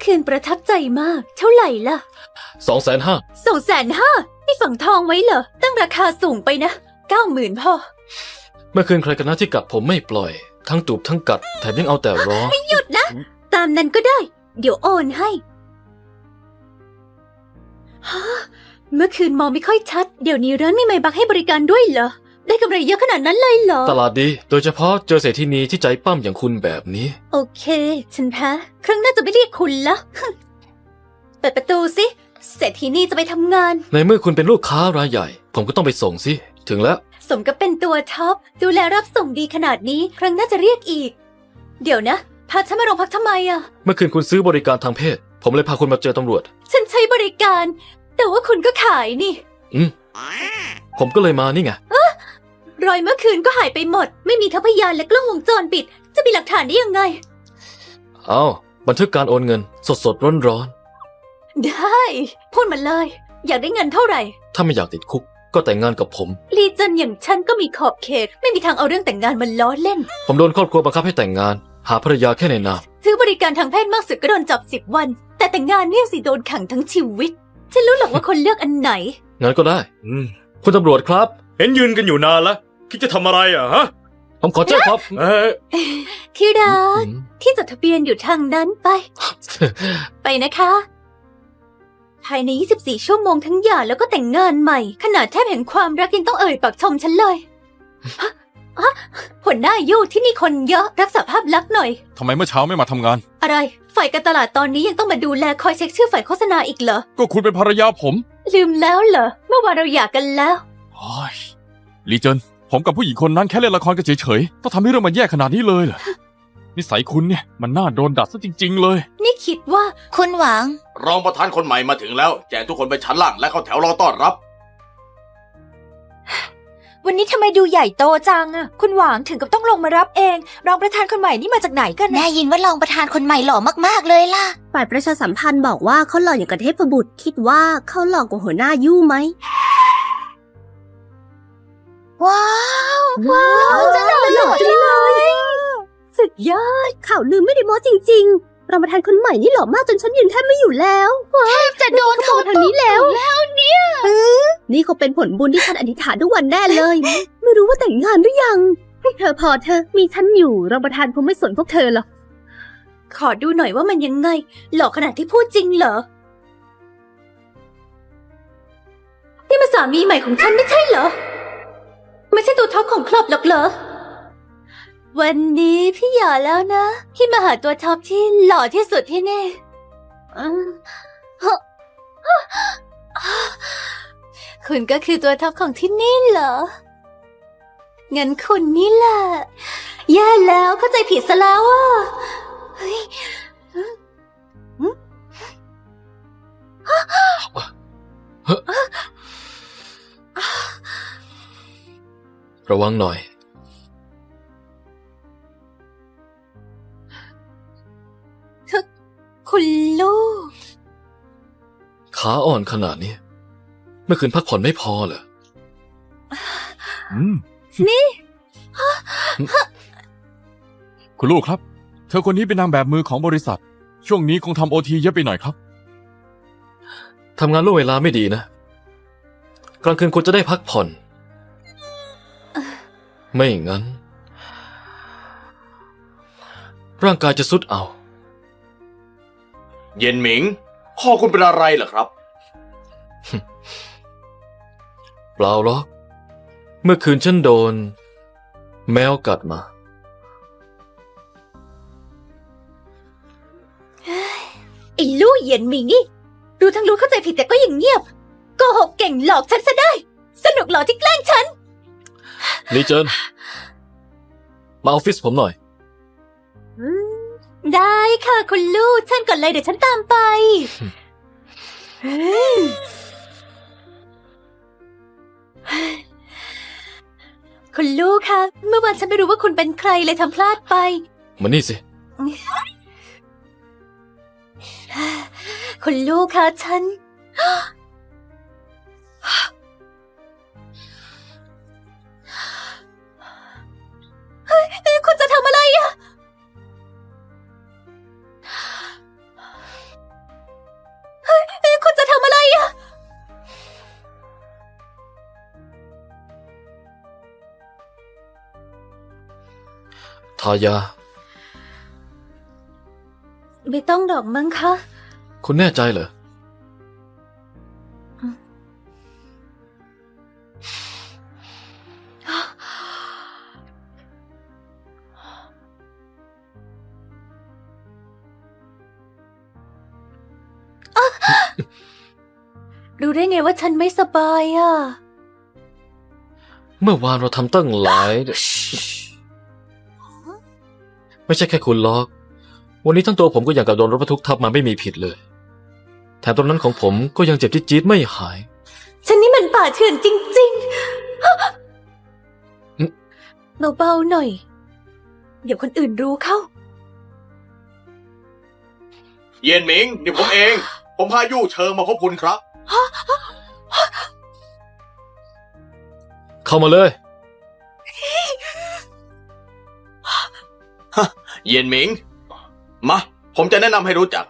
อคืนประทับใจมาก เท่าไหร่ล่ะสองแสนห้าสองแสนห้านี่ฝังทองไว้เหรอ ตั้งราคาสูงไปนะเก้าหมื่นพอ เมื่อคืนใครกันนะที่กัดผมไม่ปล่อย ทั้งจูบทั้งกัด แถมยังเอาแต่ร้อง หยุดนะ ตามนั้นก็ได้ เดี๋ยวโอนให้ฮะเมื่อคืนมองไม่ค่อยชัด เดี๋ยวนี้ร้านมีไมค์บักให้บริการด้วยเหรอ ได้กำไรเยอะขนาดนั้นเลยเหรอ ตลาดดี โดยเฉพาะเจอเศรษฐีนีที่ใจปั้มอย่างคุณแบบนี้ โอเค ฉันแพ้ครั้งหน้าจะไม่เรียกคุณละเปิดประตูสิ เศรษฐีนี่จะไปทำงาน ในเมื่อคุณเป็นลูกค้ารายใหญ่ ผมก็ต้องไปส่งสิ ถึงแล้ว สมกับเป็นตัวท็อป ดูแลรับส่งดีขนาดนี้ ครั้งหน้าจะเรียกอีก เดี๋ยวนะ พาฉันมาโรงพักทำไมอะเมื่อคืนคุณซื้อบริการทางเพศ ผมเลยพาคุณมาเจอตำรวจ ฉันใช้บริการ แต่ว่าคุณก็ขายนี่ อืม ผมก็เลยมานี่ไง รอยเมื่อคืนก็หายไปหมด ไม่มีทั้งพยานและกล้องวงจรปิด จะมีหลักฐานได้ยังไง เอาบันทึกการโอนเงิน สดสดร้อนร้อนได้ พูดมาเลย อยากได้เงินเท่าไหร่ ๆถ้าไม่อยากติดคุก ก็แต่งงานกับผม ลีเจนอย่างฉันก็มีขอบเขต ไม่มีทางเอาเรื่องแต่งงานมาล้อเล่น ผมโดนครอบครัวบังคับให้แต่งงาน หาภรรยาแค่ในนาม ซื้อบริการทางเพศมากสุดก็โดนจับสิบวัน แต่แต่งงานเนี่ยสิโดนขังทั้งชีวิต ฉันรู้หรอกว่าคนเลือกอันไหน งั้นก็ได้ อืม คุณตำรวจครับ เห็นยืนกันอยู่นานแล้วคิดจะทำอะไรอะฮะผมขอแจ้งความเอ้ยที่รักอืมที่จดทะเบียนอยู่ทางนั้นไป ไปนะคะ ภายใน 24 ชั่วโมงทั้งหย่าแล้วก็แต่งงานใหม่ ขนาดแทบแห่งความรักยังต้องเอ่ยปากชมฉันเลยฮะฮะ หัวหน้ายู่ที่นี่คนเยอะรักษาภาพลักษณ์หน่อย ทำไมเมื่อเช้าไม่มาทำงาน อะไร ฝ่ายการตลาดตอนนี้ยังต้องมาดูแลคอยเช็คชื่อฝ่ายโฆษณาอีกเหรอ ก็คุณเป็นภรรยาผมลืมแล้วเหรอ เมื่อวานเราหย่ากันแล้ว โอ้ยลีเจิน ผมกับผู้หญิงคนนั้นแค่เล่นละครกันเฉยๆ ต้องทำให้เรื่องมันแย่ขนาดนี้เลยเหรอ นิสัยคุณเนี่ยมันน่าโดนดัดซะจริง ๆ เลย นี่คิดว่า คุณหวัง รองประธานคนใหม่มาถึงแล้ว แจกทุกคนไปชั้นล่างและเข้าแถวรอต้อนรับ วันนี้ทำไมดูใหญ่โตจังอะคุณหวังถึงกับต้องลงมารับเอง รองประธานคนใหม่นี่มาจากไหนกันได้ยินว่ารองประธานคนใหม่หล่อมากๆเลยล่ะ ฝ่ายประชาสัมพันธ์บอกว่าเขาหล่ออย่างกระเทพบุตร คิดว่าเขาหล่อกว่าหัวหน้ายู่ไหม ว้าวว้าวจะหล่อหล่อจังเลยสุดยอดข่าวลืมไม่ได้โม้จริงๆรอง ประธานคนใหม่นี่หล่อมากจนฉันยืนแทบไม่อยู่แล้วว้าวจะโดนเขาทางนี้แล้วแล้วเนี่ยนี่เขาเป็นผลบุญที่ฉันอธิษฐานทุกวันแน่เลย ไม่รู้ว่าแต่งงานหรือยังพวกเธอพอเธอะมีฉันอยู่รองประธานคงไม่สนพวกเธอหรอกขอดูหน่อยว่ามันยังไง หลอกขนาดที่พูดจริงเหรอนี่มาสามีใหม่ของฉันไม่ใช่เหรอ ไม่ใช่ตัวท็อปของครอบหรอกเหรอ วันนี้พี่หย่าแล้วนะ พี่มาหาตัวท็อปที่หล่อที่สุดที่นี่อืมฮะคุณก็คือตัวท็อปของที่นี่เหรอ งั้นคุณนี่แหละแย่แล้วเข้าใจผิดซะแล้วอะเฮ้ยระวังหน่อย คุณลูก ขาอ่อนขนาดนี้ เมื่อคืนพักผ่อนไม่พอเหรออืมนี่ คุณลูกครับ เธอคนนี้เป็นนางแบบมือของบริษัท ช่วงนี้คงทำโอทีเยอะไปหน่อยครับ ทำงานล่วงเวลาไม่ดีนะ กลางคืนควรจะได้พักผ่อน ไม่งั้น ร่างกายจะสุดเอา เย็นหมิงพ่อคุณเป็นอะไรเหรอครับ เปล่าหรอกเมื่อคืนฉันโดน แมวกัดมา ไอ้ลู่เหยียนหมิงนี่รู้ทั้งรู้เข้าใจผิดแต่ก็ยังเงียบโกหกเก่งหลอกฉันซะได้ สนุกเหรอที่แกล้งฉัน ลีเจิน มาออฟฟิศผมหน่อยอืม ได้ค่ะคุณลูกฉันก่อนเลยเดี๋ยวฉันตามไปเฮ้ยคุณลูกคะเมื่อวานฉันไม่รู้ว่าคุณเป็นใครเลยทำพลาดไป มานี่สิ คุณลูกคะฉัน ทายา ไม่ต้องดอกมั้งคะ คุณแน่ใจเหรอ รู้ได้ไงว่าฉันไม่สบายอะ เมื่อวานเราทำตั้งหลาย ไม่ใช่แค่คุณล็อก วันนี้ทั้งตัวผมก็อย่างกับโดนรถบรรทุกทับมาไม่มีผิดเลย แถมตรงนั้นของผมก็ยังเจ็บจี๊ดๆไม่หาย ฉันนี่มันป่าเถื่อนจริงอืมๆเบาๆหน่อย เดี๋ยวคนอื่นรู้เข้า เย็นหมิงนี่ผมเอง ผมพายู่เชิงมาพบคุณครับ เข้ามาเลย เย็นหมิง มา ผมจะแนะนำให้รู้จัก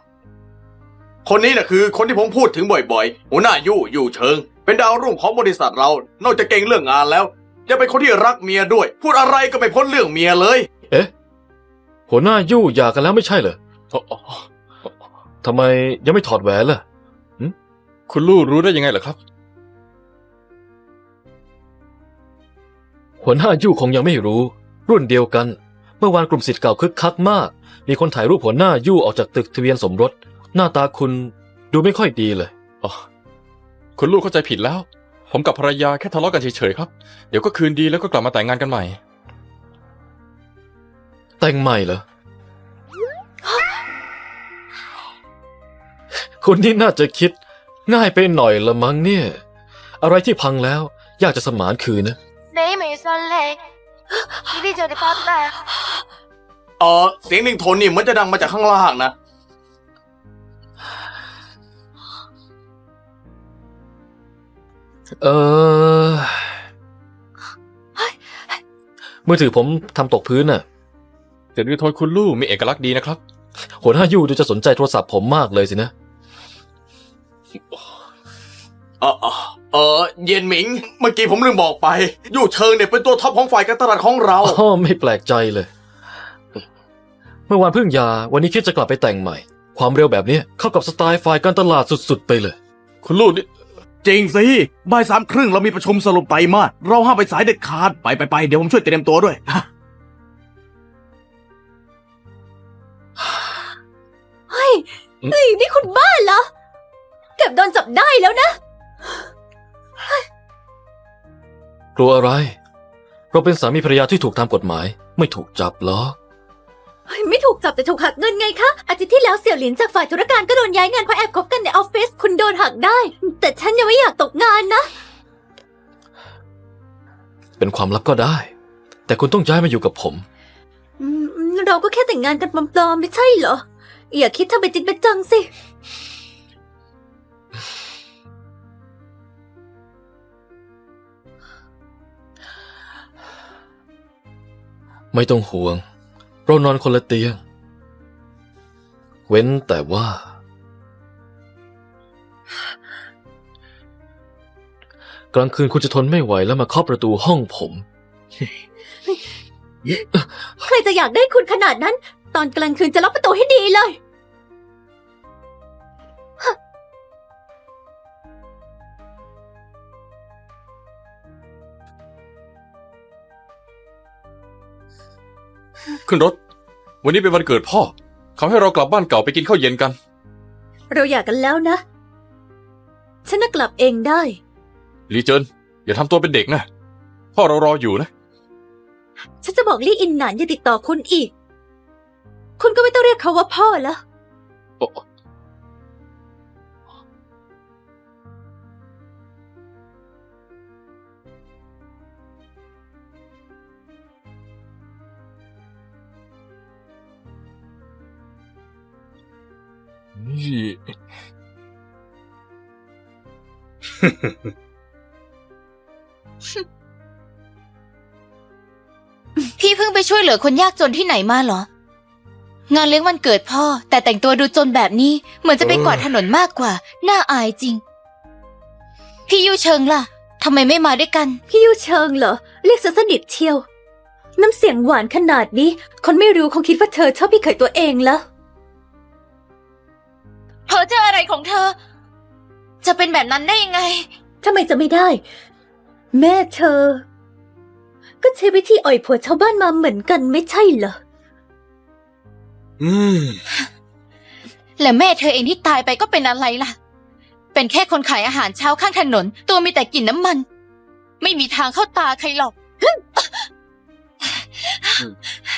คนนี้น่ะคือคนที่ผมพูดถึงบ่อยๆ หัวหน้ายู่ยู่เชิง เป็นดาวรุ่งของบริษัทเรา นอกจากเก่งเรื่องงานแล้ว ยังเป็นคนที่รักเมียด้วย พูดอะไรก็ไม่พ้นเรื่องเมียเลย เอ๊ะ หัวหน้ายู่หย่ากันแล้วไม่ใช่เหรออ๋ออ๋อทำไมยังไม่ถอดแหวนล่ะคุณลู่รู้ได้ยังไงเหรอครับ หัวหน้ายู่คงยังไม่รู้ รุ่นเดียวกัน เมื่อวานกลุ่มสิทธิ์เก่าคึกคักมาก มีคนถ่ายรูปหัวหน้ายู่ออกจากตึกทะเบียนสมรส หน้าตาคุณดูไม่ค่อยดีเลยอ๋อคุณลูกเข้าใจผิดแล้ว ผมกับภรรยาแค่ทะเลาะกันเฉยๆครับ เดี๋ยวก็คืนดีแล้วก็กลับมาแต่งงานกันใหม่ แต่งใหม่เหรอ คุณนี่น่าจะคิด ง่ายไปหน่อยละมั้งเนี่ย อะไรที่พังแล้วอยากจะสมานคืนนะ ที่พี่เจอในภาพไต่เออเสียงหนึ่งโทนนี่มันจะดังมาจากข้างล่างนะ เออ มือถือผมทำตกพื้นน่ะ เสียงหนึ่งโทนคุณลู่มีเอกลักษณ์ดีนะครับ หัวหน้ายูดูจะสนใจโทรศัพท์ผมมากเลยสินะอ๋อ เออเออเย็นหมิง เมื่อกี้ผมลืมบอกไปยู่เชิงเนี่ยเป็นตัวท็อปของฝ่ายการตลาดของเรา อ๋อไม่แปลกใจเลย เมื่อวานเพิ่งหยาวันนี้คิดจะกลับไปแต่งใหม่ ความเร็วแบบนี้เข้ากับสไตล์ฝ่ายการตลาดสุดๆ ไปเลย คุณลู่นี่จริงสิบ่ายสามครึ่งเรามีประชุมสรุปไตรมาสเราห้ามไปสายเด็ดขาด ไปไปไปเดี๋ยวผมช่วยเตรียมตัวด้วย เฮ้ยเฮ้ยนี่คุณบ้าเหรอ เก็บโดนจับได้แล้วนะ กลัวอะไร เราเป็นสามีภรรยาที่ถูกตามกฎหมาย ไม่ถูกจับหรอกเฮ้ยไม่ถูกจับแต่ถูกหักเงินไงคะ อาทิตย์ที่แล้วเสี่ยวหลินจากฝ่ายธุรการก็โดนย้ายงานเพราะแอบคบกันในออฟฟิศคุณโดนหักได้ แต่ฉันยังไม่อยากตกงานนะ เป็นความลับก็ได้ แต่คุณต้องย้ายมาอยู่กับผม อืมเราก็แค่แต่งงานกันปลอมๆไม่ใช่เหรอ อย่าคิดทำเป็นจริงเป็นจังสิ ไม่ต้องห่วง เรานอนคนละเตียง เว้นแต่ว่า กลางคืนคุณจะทนไม่ไหวแล้วมาเคาะประตูห้องผม ใครจะอยากได้คุณขนาดนั้น ตอนกลางคืนจะล็อกประตูให้ดีเลย ขึ้นรถ วันนี้เป็นวันเกิดพ่อ เขาให้เรากลับบ้านเก่าไปกินข้าวเย็นกัน เราอยากกันแล้วนะ ฉันน่ะกลับเองได้ ลีเจินอย่าทำตัวเป็นเด็กนะ พ่อเรารออยู่นะ ฉันจะบอกลี่อินหนานอย่าติดต่อคุณอีก คุณก็ไม่ต้องเรียกเขาว่าพ่อแล้ว โอ้ พี่เพิ่งไปช่วยเหลือคนยากจนที่ไหนมาเหรอ งานเลี้ยงวันเกิดพ่อ แต่แต่งตัวดูจนแบบนี้ เหมือนจะไปกวาดถนนมากกว่า น่าอายจริง พี่ยูเชิงล่ะทำไมไม่มาด้วยกัน พี่ยูเชิงเหรอ เรียกซะสนิทเชียว น้ำเสียงหวานขนาดนี้ คนไม่รู้คงคิดว่าเธอชอบพี่เขยตัวเองแล้ว เธอเจออะไรของเธอ จะเป็นแบบนั้นได้ยังไง ทำไมจะไม่ได้ แม่เธอ ก็ใช้วิธีอ่อยผัวชาวบ้านมาเหมือนกันไม่ใช่เหรอ อืม และแม่เธอเองที่ตายไปก็เป็นอะไรล่ะ เป็นแค่คนขายอาหารเช้าข้างถนน ตัวมีแต่กลิ่นน้ำมัน ไม่มีทางเข้าตาใครหรอก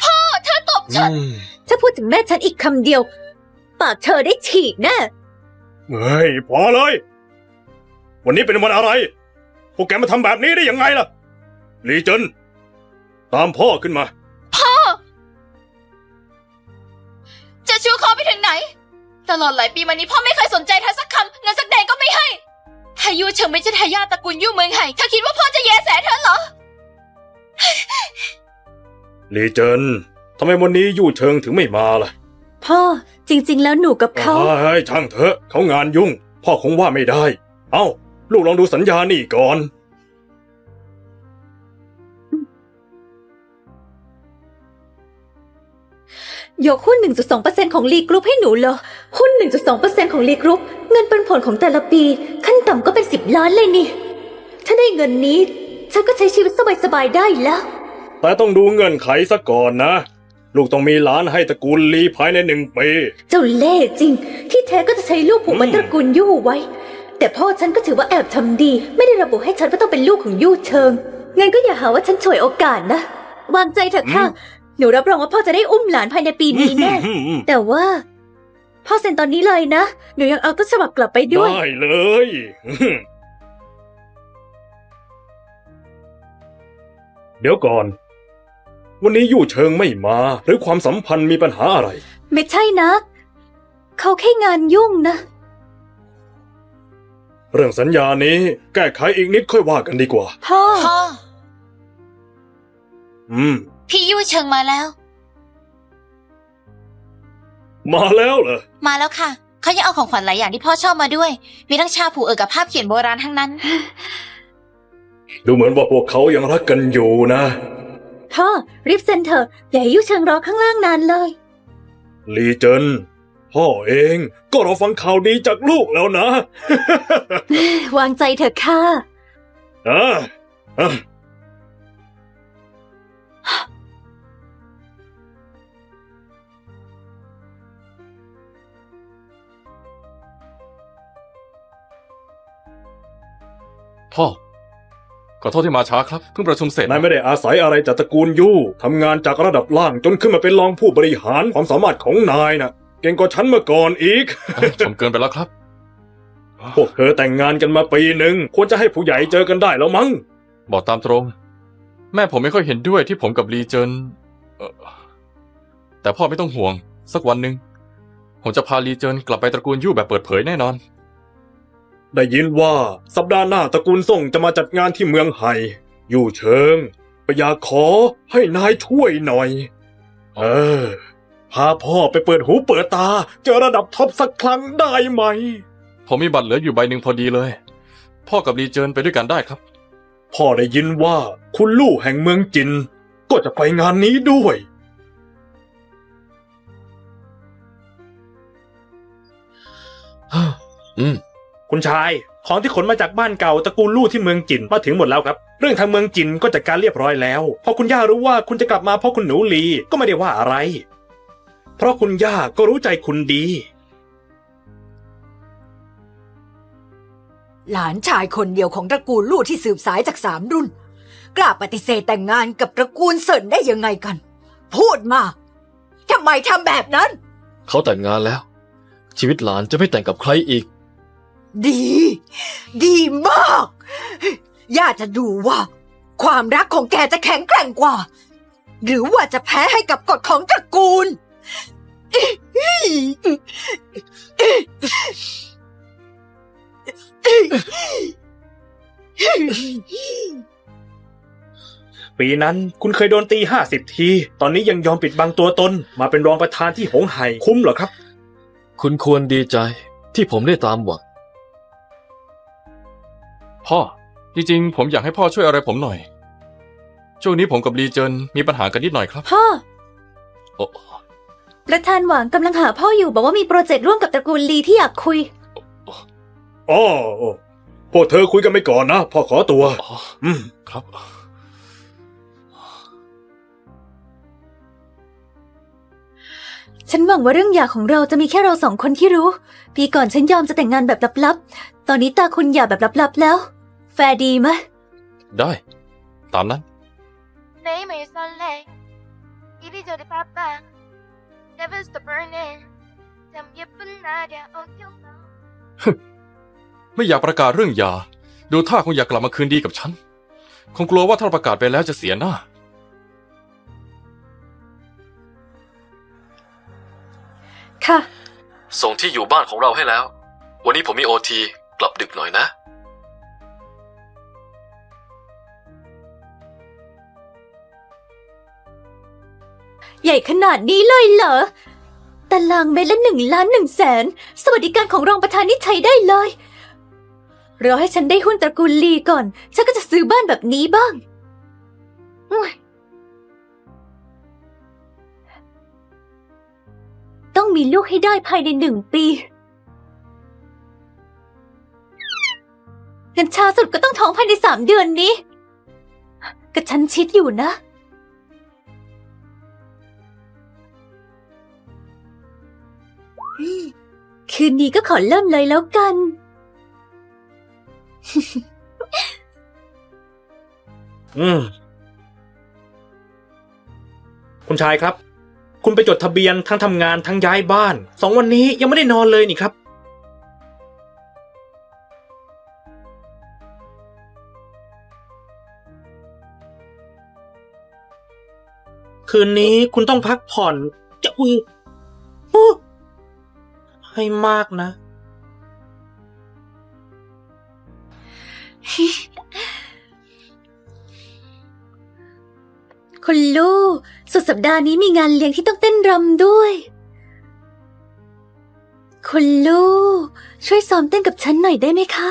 พ่อเธอตบฉันถ้าพูดถึงแม่ฉันอีกคำเดียว ปากเธอได้ฉีกแน่ เฮ้ยพอเลย วันนี้เป็นวันอะไร พวกแกมาทำแบบนี้ได้ยังไงล่ะลีเจนตามพ่อขึ้นมาจะชูคอไปถึงไหน ตลอดหลายปีมานี้พ่อไม่เคยสนใจเธอสักคำเงินสักแดงก็ไม่ให้ถ้ายูเฉิงไม่ใช่ทายาทตระกูลยู่เมืองไห่เธอคิดว่าพ่อจะแยแสเธอเหรอลีเจนทำไมวันนี้ยู่เชิงถึงไม่มาล่ะพ่อจริง ๆ แล้วหนูกับเขา เฮ้ยช่างเถอะเขางานยุ่ง พ่อคงว่าไม่ได้ เอ้า ลูกลองดูสัญญานี่ก่อน ยกหุ้น 1.2%ของลีกรุ๊ปให้หนูเหรอ หุ้น 1.2%ของลีกรุ๊ปเงินปันผลของแต่ละปี ขั้นต่ำก็เป็น 10 ล้านเลยนี่ ถ้าได้เงินนี้ ฉันก็ใช้ชีวิตสบายๆได้แล้ว แต่ต้องดูเงื่อนไขซะก่อนนะ ลูกต้องมีหล้านให้ตระกูลลีภายในหนึ่งปี เจ้าเล่ห์จริง ที่แท้ก็จะใช้ลูกผูกมันตระกูลยู่ไว้ แต่พ่อฉันก็ถือว่าแอบทำดี ไม่ได้ระบุให้ฉันว่าต้องเป็นลูกของยู่เชิงงั้นก็อย่าหาว่าฉันฉวยโอกาสนะ วางใจเถอะค่ะ หนูรับรองว่าพ่อจะได้อุ้มหลานภายในปีนี้แน่ แต่ว่า พ่อเซ็นตอนนี้เลยนะ หนูยังเอาต้นฉบับกลับไปด้วย ได้เลย เดี๋ยวก่อน วันนี้ยู่เชิงไม่มา หรือความสัมพันธ์มีปัญหาอะไร ไม่ใช่นะ เขาแค่งานยุ่งนะ เรื่องสัญญานี้แก้ไขอีกนิดค่อยว่ากันดีกว่า พ่อ พ่อ อืม พี่ยู่เฉิงมาแล้ว มาแล้วเหรอ มาแล้วค่ะ เขายังเอาของขวัญหลายอย่างที่พ่อชอบมาด้วย มีทั้งชาผูกเอิกกับภาพเขียนโบราณทั้งนั้น ดูเหมือนว่าพวกเขายังรักกันอยู่นะ พ่อ รีบเซ็นเถอะอย่าให้ยุ่เชิงรอข้างล่างนานเลย ลีเจน พ่อเองก็รอฟังข่าวดีจากลูกแล้วนะ วางใจเถอะค่ะอะอะพ่อ ขอโทษที่มาช้าครับ เพิ่งประชุมเสร็จ นายไม่ได้อาศัยอะไรจากตระกูลยู่ทำงานจากระดับล่างจนขึ้นมาเป็นรองผู้บริหารความสามารถของนายน่ะ เก่งกว่าฉันเมื่อก่อนอีกเอ้ยชมเกินไปแล้วครับ พวกเธอแต่งงานกันมาปีหนึ่งควรจะให้ผู้ใหญ่เจอกันได้แล้วมั้ง บอกตามตรง แม่ผมไม่ค่อยเห็นด้วยที่ผมกับลีเจินเอ่อแต่พ่อไม่ต้องห่วง สักวันหนึ่งผมจะพาลีเจินกลับไปตระกูลยู่แบบเปิดเผยแน่นอน ได้ยินว่าสัปดาห์หน้าตระกูลส่งจะมาจัดงานที่เมืองไห่อยู่เชิงไปอยากขอให้นายช่วยหน่อย เออ พาพ่อไปเปิดหูเปิดตา เจอระดับท็อปสักครั้งได้ไหม ผมมีบัตรเหลืออยู่ใบหนึ่งพอดีเลย พ่อกับลีเจินไปด้วยกันได้ครับ พ่อได้ยินว่าคุณลู่แห่งเมืองจิน ก็จะไปงานนี้ด้วย อืม คุณชาย ของที่ขนมาจากบ้านเก่าตระกูลลู่ที่เมืองจินมาถึงหมดแล้วครับ เรื่องทางเมืองจินก็จัดการเรียบร้อยแล้ว พอคุณย่ารู้ว่าคุณจะกลับมาเพราะคุณหนูลีก็ไม่ได้ว่าอะไร เพราะคุณย่าก็รู้ใจคุณดี หลานชายคนเดียวของตระกูลลู่ที่สืบสายจากสามรุ่น กล้าปฏิเสธแต่งงานกับตระกูลเซินได้ยังไงกัน พูดมาทำไมทำแบบนั้น เขาแต่งงานแล้ว ชีวิตหลานจะไม่แต่งกับใครอีก ดี ดีมากย่าจะดูว่า ความรักของแกจะแข็งแกร่งกว่า หรือว่าจะแพ้ให้กับกฎของตระกูล ปีนั้นคุณเคยโดนตีห้าสิบที ตอนนี้ยังยอมปิดบังตัวตน มาเป็นรองประธานที่หงไห่คุ้มเหรอครับ คุณควรดีใจที่ผมได้ตามหวัง พ่อ จริงๆ ผมอยากให้พ่อช่วยอะไรผมหน่อย ช่วงนี้ผมกับลีเจินมีปัญหากันนิดหน่อยครับ พ่อ โอ้ ประธานหวังกำลังหาพ่ออยู่บอกว่ามีโปรเจกต์ร่วมกับตระกูลลีที่อยากคุย อ๋อพวกเธอคุยกันไปก่อนนะพ่อขอตัว อ๋อ อืม ครับ ฉันหวังว่าเรื่องหย่าของเราจะมีแค่เราสองคนที่รู้ ปีก่อนฉันยอมจะแต่งงานแบบลับๆ ตอนนี้ตาคุณหย่าแบบลับๆแล้ว แฟร์ดีไหมะ ได้ ตามนั้น Name is Sunlight. 이리저리 바빠. never stop burning ทำย็บนนาเดียโอเคมไม่อยากประกาศเรื่องยาดูท่าคงอยากกลับมาคืนดีกับฉัน คงกลัวว่าถ้าประกาศไปแล้วจะเสียหน้า ค่ะ ส่งที่อยู่บ้านของเราให้แล้ว วันนี้ผมมีโอทีกลับดึกหน่อยนะ ใหญ่ขนาดนี้เลยเหรอตารางเมตรละหนึ่งล้านหนึ่งแสนสวัสดิการของรองประธานนี่ใช้ได้เลยรอให้ฉันได้หุ้นตระกูลลีก่อน ฉันก็จะซื้อบ้านแบบนี้บ้างอุ๊ยต้องมีลูกให้ได้ภายในหนึ่งปีงั้นช้าสุดก็ต้องท้องภายในสามเดือนนี้กระชั้นชิดอยู่นะ คืนนี้ก็ขอเริ่มเลยแล้วกัน อืม คุณชายครับ คุณไปจดทะเบียนทั้งทำงานทั้งย้ายบ้าน สองวันนี้ยังไม่ได้นอนเลยนี่ครับ คืนนี้คุณต้องพักผ่อน จะอุ้ยอ ให้มากนะ คุณลูกสุดสัปดาห์นี้มีงานเลี้ยงที่ต้องเต้นรำด้วย คุณลูกช่วยซ้อมเต้นกับฉันหน่อยได้ไหมคะ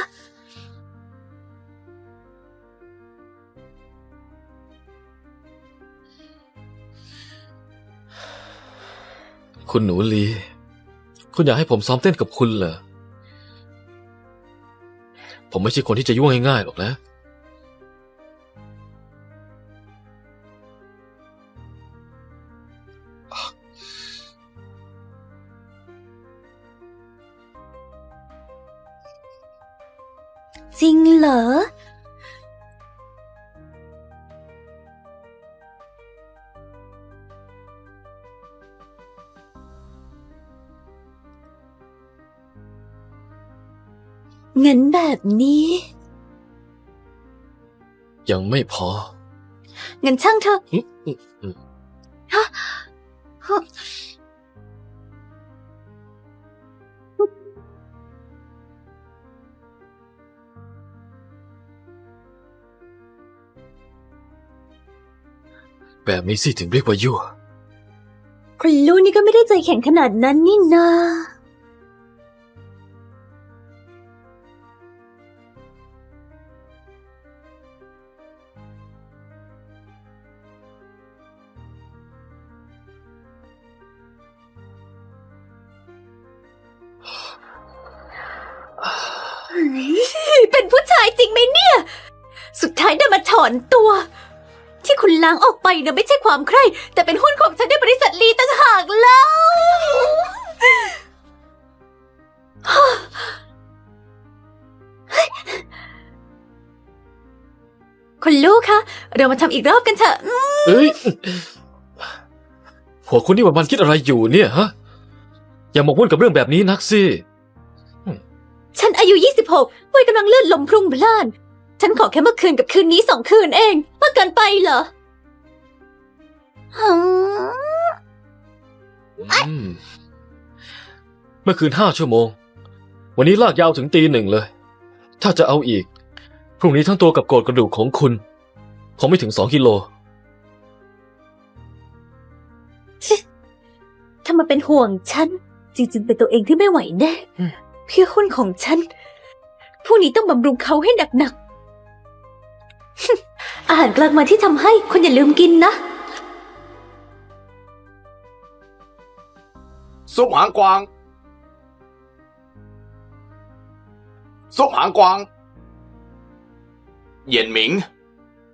คุณหนูลี คุณอยากให้ผมซ้อมเต้นกับคุณเหรอ ผมไม่ใช่คนที่จะยุ่งง่ายๆหรอกนะ จริงเหรอ งั้นแบบนี้ ยังไม่พอ งั้นช่างเถอะอืมอืมอืมฮะฮะแบบนี้สิถึงเรียกว่ายั่ว คุณลูกนี่ก็ไม่ได้ใจแข็งขนาดนั้นนี่นา เป็นผู้ชายจริงไหมเนี่ย สุดท้ายได้มาถอนตัว ที่คุณล้างออกไปนะไม่ใช่ความใคร่แต่เป็นหุ้นของฉันในบริษัทลีต่างหากแล้ว คุณลูกคะ เรามาทำอีกรอบกันเถอะ เอ้ยหัวคุณนี่วันๆคิดอะไรอยู่เนี่ยฮะ อย่าหมกมุ่นกับเรื่องแบบนี้นักสิ ฉันอายุ 26วัยกำลังเลื่อนลมพรุ่งพล่าน ฉันขอแค่เมื่อคืนกับคืนนี้สองคืนเองมากเกินไปเหรอหืมอืมเมื่อคืนห้าชั่วโมง วันนี้ลากยาวถึงตีหนึ่งเลย ถ้าจะเอาอีก พรุ่งนี้ทั้งตัวกับโกรธกระดูกของคุณ คงไม่ถึงสองกิโลถ้ามาเป็นห่วงฉันจริงๆเป็นตัวเองที่ไม่ไหวแน่อืมเพื่อหุ้นของฉัน ผู้นี้ต้องบำรุงเขาให้หนักๆ อาหารกลางวันที่ทำให้คุณอย่าลืมกินนะ ซุปหางกวาง ซุปหางกวาง เย็นหมิง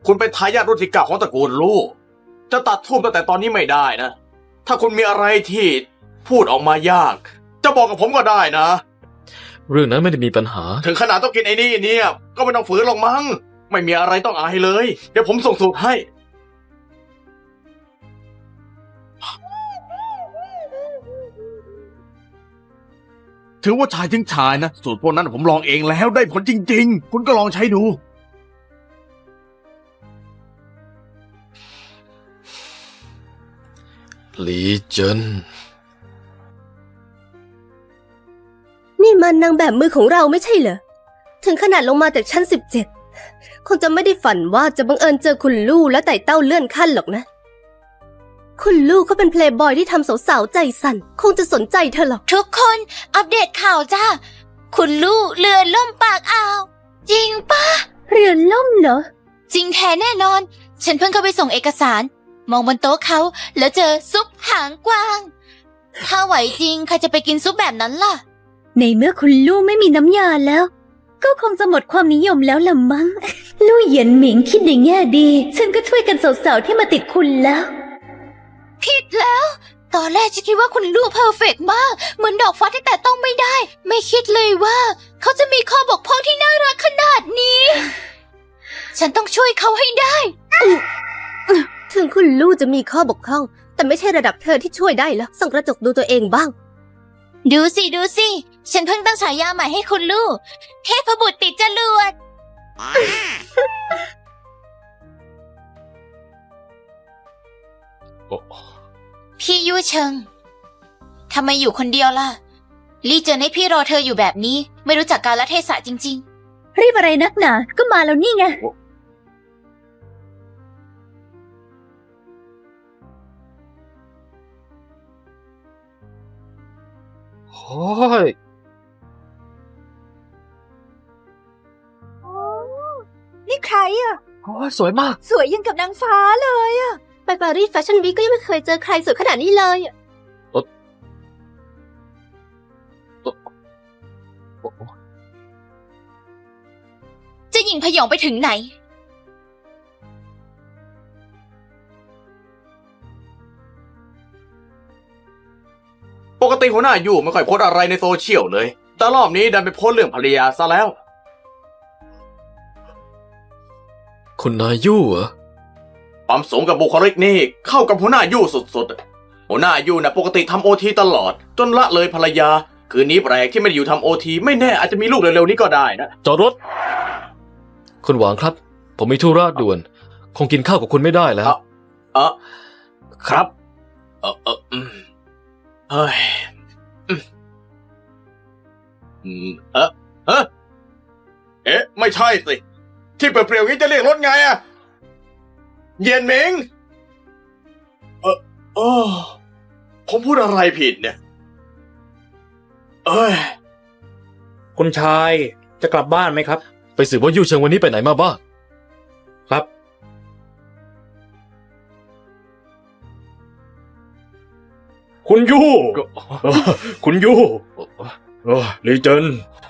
คุณเป็นทายาทรุ่นที่เก้าของตระกูลลู่จะตัดทุ่มตั้งแต่ตอนนี้ไม่ได้นะ ถ้าคุณมีอะไรที่พูดออกมายาก จะบอกกับผมก็ได้นะ เรื่องนั้นไม่ได้มีปัญหา ถึงขนาดต้องกินไอ้นี่เนี่ย ก็ไม่ต้องฝืนหรอกมั้ง ไม่มีอะไรต้องอายเลย เดี๋ยวผมส่งสูตรให้ ถือว่าชายถึงชายนะ สูตรพวกนั้นผมลองเองแล้วได้ผลจริง ๆ คุณก็ลองใช้ดู หลีเจิน มันนางแบบมือของเราไม่ใช่เหรอ ถึงขนาดลงมาจากชั้นสิบเจ็ดคงจะไม่ได้ฝันว่าจะบังเอิญเจอคุณลู่และไต่เต้าเลื่อนขั้นหรอกนะ คุณลู่เขาเป็นเพลย์บอยที่ทำสาวๆใจสั่น คงจะสนใจเธอหรอก ทุกคนอัปเดตข่าวจ้า คุณลู่เรือล่มปากอ่าว จริงปะเรือนล่มเหรอ จริงแท้แน่นอน ฉันเพิ่งเข้าไปส่งเอกสาร มองบนโต๊ะเขาแล้วเจอซุปหางกวาง ถ้าไหวจริงใครจะไปกินซุปแบบนั้นล่ะ ในเมื่อคุณลู่ไม่มีน้ำยาแล้ว ก็คงจะหมดความนิยมแล้วละมั้ง ลู่เหยียนหมิงคิดในแง่ดี ฉันก็ช่วยกันสาวๆที่มาติดคุณแล้ว ผิดแล้ว ตอนแรกฉันคิดว่าคุณลูกเพอร์เฟกต์มาก เหมือนดอกฟ้าที่แต่ต้องไม่ได้ ไม่คิดเลยว่า เขาจะมีข้อบกพร่องที่น่ารักขนาดนี้ ฉันต้องช่วยเขาให้ได้ ถึงคุณลู่จะมีข้อบกพร่อง แต่ไม่ใช่ระดับเธอที่ช่วยได้แล้วส่องกระจกดูตัวเองบ้าง ดูสิดูสิ ฉันเพิ่งตั้งฉายาใหม่ให้คุณลูก เทพบุตรติดจรวด โอ้พี่ยู่เชิงทำไมอยู่คนเดียวล่ะ ลี่เจอให้พี่รอเธออยู่แบบนี้ ไม่รู้จักการละเทศะจริง รีบอะไรนักหนา ก็มาแล้วนี่ไง โอ้ ยนี่ใครอะ โอ้ยสวยมาก สวยยังกับนางฟ้าเลยไปปารีสแฟชั่นวีคก็ยังไม่เคยเจอใครสวยขนาดนี้เลยอะๆจะยิงพยองไปถึงไหน หัวหน้ายู่ไม่ค่อยโพสต์อะไรในโซเชียลเลย แต่รอบนี้ดันไปโพสต์เรื่องภรรยาซะแล้ว คุณนายยู่เหรอความสูงกับบุคลิกนี่เข้ากับหัวหน้ายู่สุดๆ หัวหน้ายู่นะปกติทำโอทีตลอด จนละเลยภรรยา คืนนี้แปลกที่ไม่ได้อยู่ทำโอทีไม่แน่อาจจะมีลูกเร็วๆนี้ก็ได้นะจอดรถ คุณหวางครับ ผมมีธุระด่วน คงกินข้าวกับคุณไม่ได้แล้ว เอ้าเออครับ เออเอออืมเฮ้ย อืมอืมเออเออเอ๊ะ ไม่ใช่สิ ที่เปรียวๆนี้จะเรียกรถไงอะเย็นหมิงเออโอ้ผมพูดอะไรผิดเนี่ย เอ้ย คุณชายจะกลับบ้านไหมครับ ไปสืบว่ายู่เชิงวันนี้ไปไหนมาบ้าง คุณยูเออคุณยูเออลีเจิน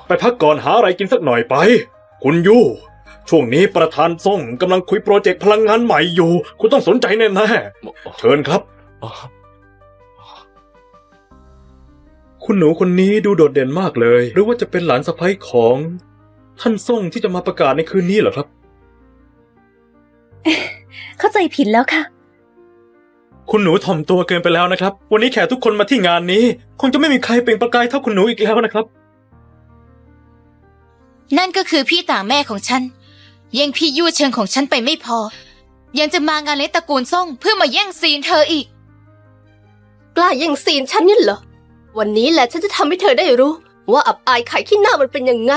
ไปพักก่อนหาอะไรกินสักหน่อยไป คุณยูช่วงนี้ประธานส่งกำลังคุยโปรเจกต์พลังงานใหม่อยู่ คุณต้องสนใจแน่ๆเชิญครับ คุณหนูคนนี้ดูโดดเด่นมากเลย หรือว่าจะเป็นหลานสะใภ้ของ ท่านส่งที่จะมาประกาศในคืนนี้เหรอครับ เข้าใจผิดแล้วค่ะ คุณหนูถ่อมตัวเกินไปแล้วนะครับ วันนี้แขกทุกคนมาที่งานนี้ คงจะไม่มีใครเปล่งประกายเท่าคุณหนูอีกแล้วนะครับ นั่นก็คือพี่ต่างแม่ของฉันแย่งพี่ยู่เชิงของฉันไปไม่พอ ยังจะมางานเลี้ยงตระกูลซ่งเพื่อมาแย่งซีนเธออีก กล้าแย่งซีนฉันนี่เหรอ วันนี้แหละฉันจะทำให้เธอได้รู้ ว่าอับอายขายขี้หน้ามันเป็นยังไง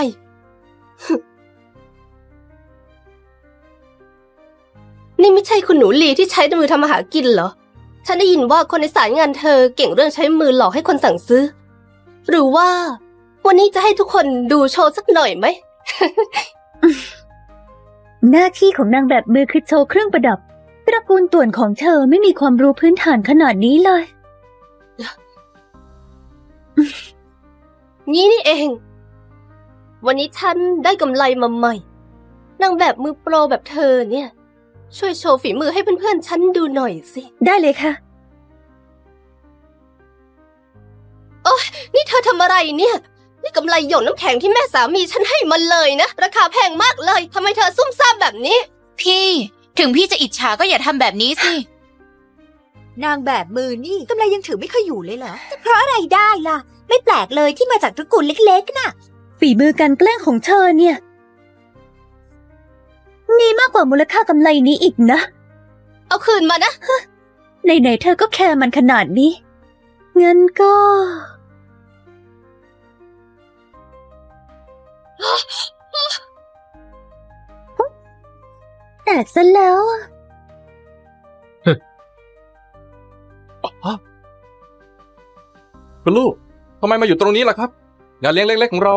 นี่ไม่ใช่คุณหนูลีที่ใช้มือทำอาหารกินเหรอ ฉันได้ยินว่าคนในสายงานเธอเก่งเรื่องใช้มือหลอกให้คนสั่งซื้อ หรือว่า วันนี้จะให้ทุกคนดูโชว์สักหน่อยไหม หน้าที่ของนางแบบมือคือโชว์เครื่องประดับ ตระกูลต่วนของเธอไม่มีความรู้พื้นฐานขนาดนี้เลย นี่นี่เอง วันนี้ฉันได้กำไรมาใหม่ นางแบบมือโปรแบบเธอเนี่ย ช่วยโชว์ฝีมือให้เพื่อนๆฉันดูหน่อยสิ ได้เลยค่ะนี่เธอทำอะไรเนี่ย นี่กำไรหยดน้ำแข็งที่แม่สามีฉันให้มาเลยนะ ราคาแพงมากเลยทำไมเธอซุ่มซ่ามแบบนี้ พี่ ถึงพี่จะอิจฉาก็อย่าทำแบบนี้สิ นางแบบมือนี่กำไรยังถือไม่ค่อยอยู่เลยเหรอจะเพราะอะไรได้ล่ะ ไม่แปลกเลยที่มาจากตระกูลเล็กๆน่ะ ฝีมือการแกล้งของเธอเนี่ย มีมากกว่ามูลค่ากำไรนี้อีกนะ เอาคืนมานะ ไหนๆเธอก็แคร์มันขนาดนี้ งั้นก็ แตกซะแล้วอะคุณลูกทำไมมาอยู่ตรงนี้ล่ะครับ งานเลี้ยงเล็กๆของเรา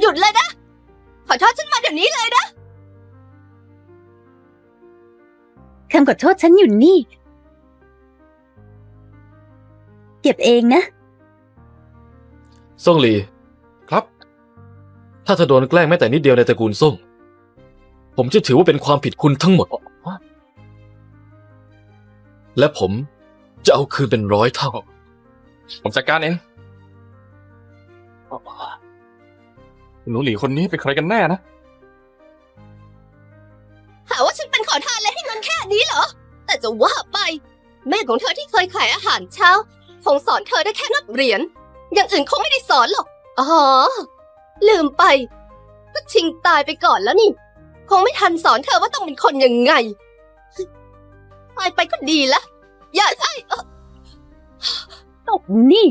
หยุดเลยนะข อโทษฉันมาเดี๋ยวนี้เลยนะคำขอโทษฉันอยู่นี่ เก็บเองนะ ซ่งหลี ครับ ถ้าเธอโดนแกล้งแม้แต่นิดเดียวในตระกูลซ่ง ผมจะถือว่าเป็นความผิดคุณทั้งหมด และผมจะเอาคืนเป็นร้อยเท่า ผมจัดการเอง หนูหลีคนนี้เป็นใครกันแน่นะ หาว่าฉันเป็นขอทานเลยให้เงินแค่นี้เหรอ แต่จะว่าไป แม่ของเธอที่เคยขายอาหารเช้า คงสอนเธอได้แค่นับเหรียญ อย่างอื่นคงไม่ได้สอนหรอก อ๋อ ลืมไป ก็ชิงตายไปก่อนแล้วนี่ คงไม่ทันสอนเธอว่าต้องเป็นคนยังไง ตายไปก็ดีละ อย่าใช่เอ่อตบนี่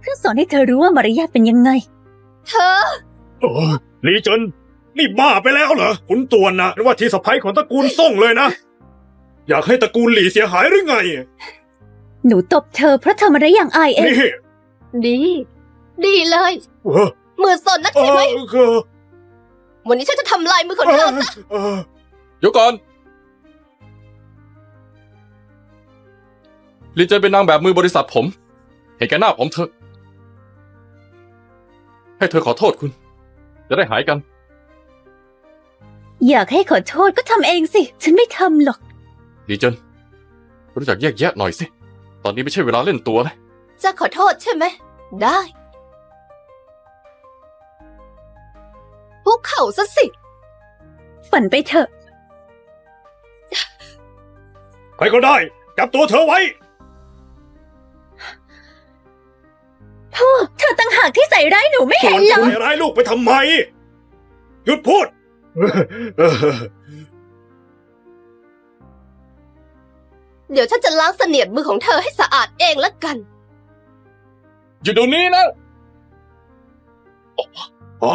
เพื่อสอนให้เธอรู้ว่ามารยาทเป็นยังไง เธอ เออลีเจินนี่บ้าไปแล้วเหรอขุนตวนนะว่าที่สะพ้ยของตระกูลส่งเลยนะ อยากให้ตระกูลหลี่เสียหายหรือไง หนูตบเธอเพราะเธอมาได้อย่างอายเอง นี่ดี ดีเลย เออมือสนนักเอใช่ไหม อคือวันนี้ฉันจะทำลายมือของเอเธออซะเออเดี๋ยวก่อนลีเจนเป็นนางแบบมือบริษัทผม เห็นแก่หน้าผมเถอะ ให้เธอขอโทษคุณ จะได้หายกัน อยากให้ขอโทษก็ทำเองสิ ฉันไม่ทำหรอกลีเจนรู้จักแยกแยะหน่อยสิ ตอนนี้ไม่ใช่เวลาเล่นตัวนะ จะขอโทษใช่ไหม ได้ พวกเขาซะสิ ฝันไปเถอะ ใครก็ได้ จับตัวเธอไว้ พ่อเธอต่างหากที่ใส่ร้ายหนูไม่ส่เห็วนนเหรอ ใส่ร้ายลูกไปทำไม หยุดพูดเออเดี๋ยวฉันจะล้างเสนียดมือของเธอให้สะอาดเองละกันอยู่ตรงนี้นะ อ๋อ